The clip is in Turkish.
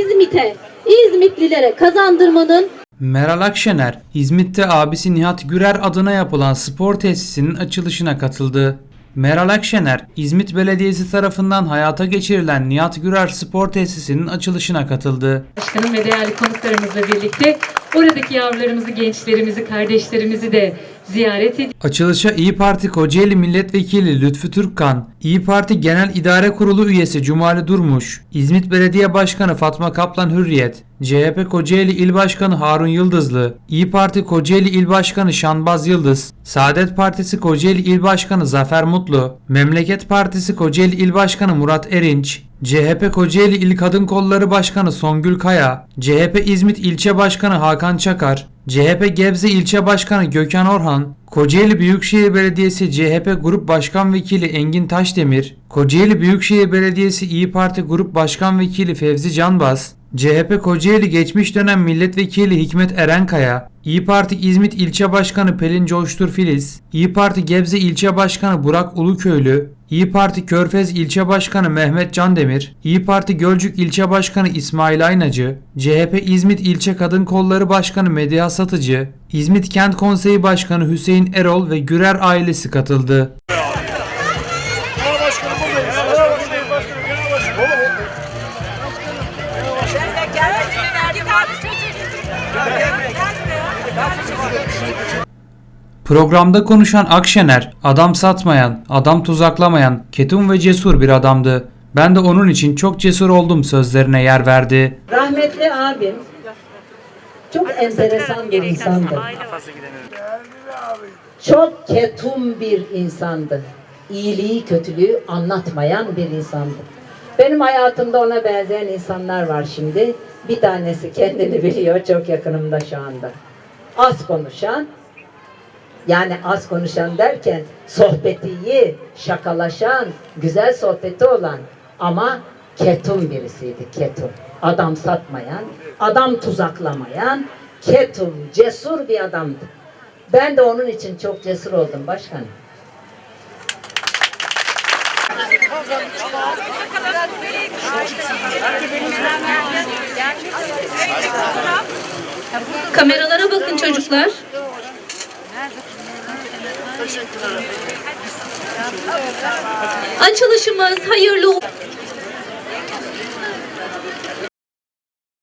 İzmit'e, İzmitlilere kazandırmanın Meral Akşener, İzmit'te abisi Nihat Gürer adına yapılan spor tesisinin açılışına katıldı. Meral Akşener, İzmit Belediyesi tarafından hayata geçirilen Nihat Gürer Spor Tesisi'nin açılışına katıldı. Başkanım ve değerli konuklarımızla birlikte oradaki yavrularımızı, gençlerimizi, kardeşlerimizi de ziyaret ediyoruz. Açılışa İyi Parti Kocaeli Milletvekili Lütfü Türkkan, İyi Parti Genel İdare Kurulu üyesi Cumali Durmuş, İzmit Belediye Başkanı Fatma Kaplan Hürriyet, CHP Kocaeli İl Başkanı Harun Yıldızlı, İyi Parti Kocaeli İl Başkanı Şanbaz Yıldız, Saadet Partisi Kocaeli İl Başkanı Zafer Mutlu, Memleket Partisi Kocaeli İl Başkanı Murat Erinç, CHP Kocaeli İl Kadın Kolları Başkanı Songül Kaya, CHP İzmit İlçe Başkanı Hakan Çakar, CHP Gebze İlçe Başkanı Gökhan Orhan, Kocaeli Büyükşehir Belediyesi CHP Grup Başkan Vekili Engin Taşdemir, Kocaeli Büyükşehir Belediyesi İyi Parti Grup Başkan Vekili Fevzi Canbaz, CHP Kocaeli geçmiş dönem milletvekili Hikmet Erenkaya, İyi Parti İzmit İlçe Başkanı Pelin Coştur Filiz, İyi Parti Gebze İlçe Başkanı Burak Uluköylü, İyi Parti Körfez İlçe Başkanı Mehmet Candemir, İyi Parti Gölcük İlçe Başkanı İsmail Aynacı, CHP İzmit İlçe Kadın Kolları Başkanı Mediha Satıcı, İzmit Kent Konseyi Başkanı Hüseyin Erol ve Gürer ailesi katıldı. Programda konuşan Akşener, adam satmayan, adam tuzaklamayan, ketum ve cesur bir adamdı. Ben de onun için çok cesur oldum sözlerine yer verdi. Rahmetli abim çok enteresan bir insandı. Çok ketum bir insandı. İyiliği, kötülüğü anlatmayan bir insandı. Benim hayatımda ona benzeyen insanlar var şimdi. Bir tanesi kendini biliyor, çok yakınımda şu anda. Az konuşan, yani az konuşan derken sohbeti iyi, şakalaşan, güzel sohbeti olan ama ketum birisiydi, ketum. Adam satmayan, adam tuzaklamayan, ketum, cesur bir adamdı. Ben de onun için çok cesur oldum başkanım. kameralara bakın çocuklar. Açılışımız hayırlı